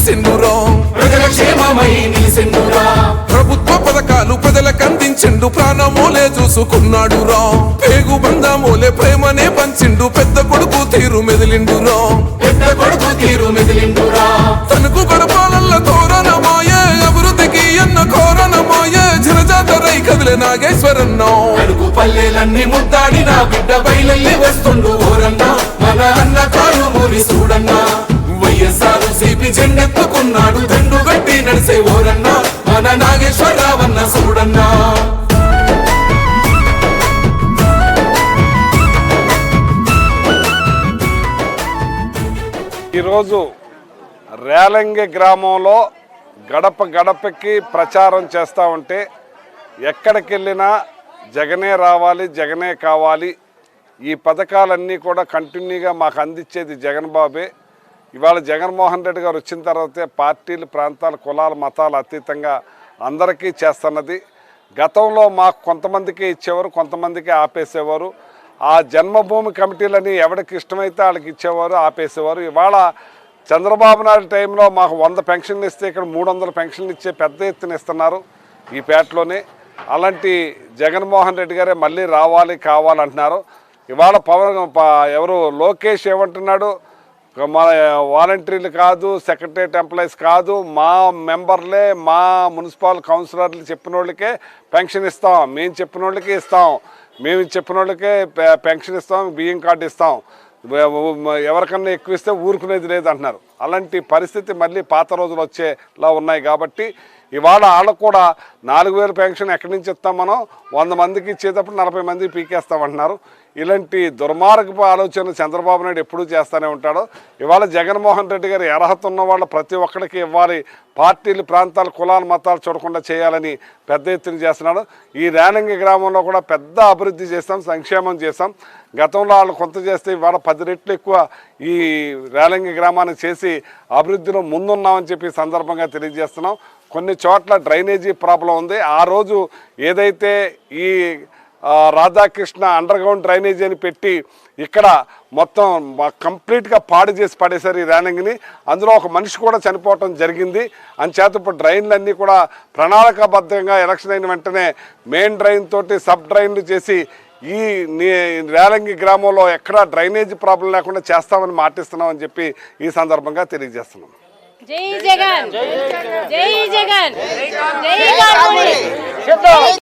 ప్రజల క్షేమమై నిలిసెండురా ప్రభుత్వ పథకాలు ప్రజలకు అందించిండు ప్రాణమోలే చూసుకున్నాడు రా పేగు బంధమోలే ప్రేమనే పంచిండు పెద్ద కొడుకు తీరు మెదిలిండురా. పెద్ద కొడుకు తీరు మెదిలిండురా. తనకు గడపాలల్ల కోరనమాయే అభివృద్ధికి అన్న కోరనమాయే జనజాతరై కదిలే నాగేశ్వరన్నో. పల్లెలన్నీ ముద్దాడి నా బిడ్డ బయలెల్లి వస్తుండు ఓరన్నా. మన జెండెత్తుకున్నాడు దండు గట్టి నడిసే ఓరన్నా మన నాగేశ్వరరావన్న చూడన్నా ఈరోజు రేలంగి గ్రామంలో గడప గడపకి ప్రచారం చేస్తూ ఉంటే ఎక్కడికి వెళ్ళినా జగనే రావాలి జగనే కావాలి. ఈ పథకాలన్నీ కూడా కంటిన్యూగా మాకు అందించేది జగన్ బాబే. ఇవాళ జగన్మోహన్ రెడ్డి గారు వచ్చిన తర్వాతే పార్టీలు ప్రాంతాలు కులాలు మతాలు అతీతంగా అందరికీ చేస్తున్నది. గతంలో మాకు కొంతమందికి ఇచ్చేవారు కొంతమందికి ఆపేసేవారు. ఆ జన్మభూమి కమిటీలని ఎవరికి ఇష్టమైతే వాళ్ళకి ఇచ్చేవారు ఆపేసేవారు. ఇవాళ చంద్రబాబు నాయుడు టైంలో మాకు వంద పెన్షన్లు ఇస్తే ఇక్కడ మూడు వందల పెన్షన్లు ఇచ్చే పెద్ద ఎత్తున ఇస్తున్నారు ఈ పేటలోనే. అలాంటి జగన్మోహన్ రెడ్డి గారే మళ్ళీ రావాలి కావాలంటున్నారు. ఇవాళ పవన్ ఎవరు లోకేష్ ఏమంటున్నాడు? మన వాలంటీర్లు కాదు సెక్రటరేట్ ఎంప్లాయీస్ కాదు మా మెంబర్లే మా మున్సిపల్ కౌన్సిలర్లు చెప్పిన వాళ్ళకే పెన్షన్ ఇస్తాం. మేము చెప్పిన వాళ్ళకి ఇస్తాం. మేము చెప్పిన వాళ్ళకే పె- పెన్షన్ ఇస్తాం బియ్యం కార్డు ఇస్తాం. ఎవరికన్నా ఎక్కువ ఇస్తే ఊరుకునేది లేదు అంటున్నారు. అలాంటి పరిస్థితి మళ్ళీ పాత రోజులు వచ్చేలా ఉన్నాయి కాబట్టి ఇవాళ వాళ్ళకు కూడా నాలుగు వేల పెన్షన్ ఎక్కడి నుంచి ఇస్తాం మనం? వంద మందికి ఇచ్చేటప్పుడు నలభై మందికి పీకేస్తామంటున్నారు. ఇలాంటి దుర్మార్గపు ఆలోచన చంద్రబాబు నాయుడు ఎప్పుడూ చేస్తూనే ఉంటాడు. ఇవాళ జగన్మోహన్ రెడ్డి గారు అర్హత ఉన్న వాళ్ళ ప్రతి ఒక్కరికి ఇవ్వాలి. పార్టీలు ప్రాంతాలు కులాలు మతాలు చూడకుండా చేయాలని పెద్ద ఎత్తున చేస్తున్నాడు. ఈ రేనంగి గ్రామంలో కూడా పెద్ద అభివృద్ధి చేస్తాం సంక్షేమం చేస్తాం. గతంలో వాళ్ళు కొంత చేస్తే ఇవాళ పది రెట్లు ఎక్కువ ఈ రేలంగి గ్రామాన్ని చేసి అభివృద్ధిలో ముందున్నామని చెప్పి సందర్భంగా తెలియజేస్తున్నాం. కొన్ని చోట్ల డ్రైనేజీ ప్రాబ్లం ఉంది. ఆ రోజు ఏదైతే ఈ రాధాకృష్ణ అండర్గ్రౌండ్ డ్రైనేజీ అని పెట్టి ఇక్కడ మొత్తం కంప్లీట్గా పాడు చేసి పడేశారు ఈ ర్యానింగ్ని అందులో ఒక మనిషి కూడా చనిపోవటం జరిగింది. అంచేత ఇప్పుడు డ్రైన్లన్నీ కూడా ప్రణాళికాబద్ధంగా ఎలక్షన్ అయిన వెంటనే మెయిన్ డ్రైన్ తోటి సబ్ డ్రైన్లు చేసి ఈ నీ- రేలంగి గ్రామంలో ఎక్కడా డ్రైనేజీ ప్రాబ్లం లేకుండా చేస్తామని మాటిస్తున్నామని చెప్పి ఈ సందర్భంగా తెలియజేస్తున్నాం. జై జగన్. జై జగన్. జై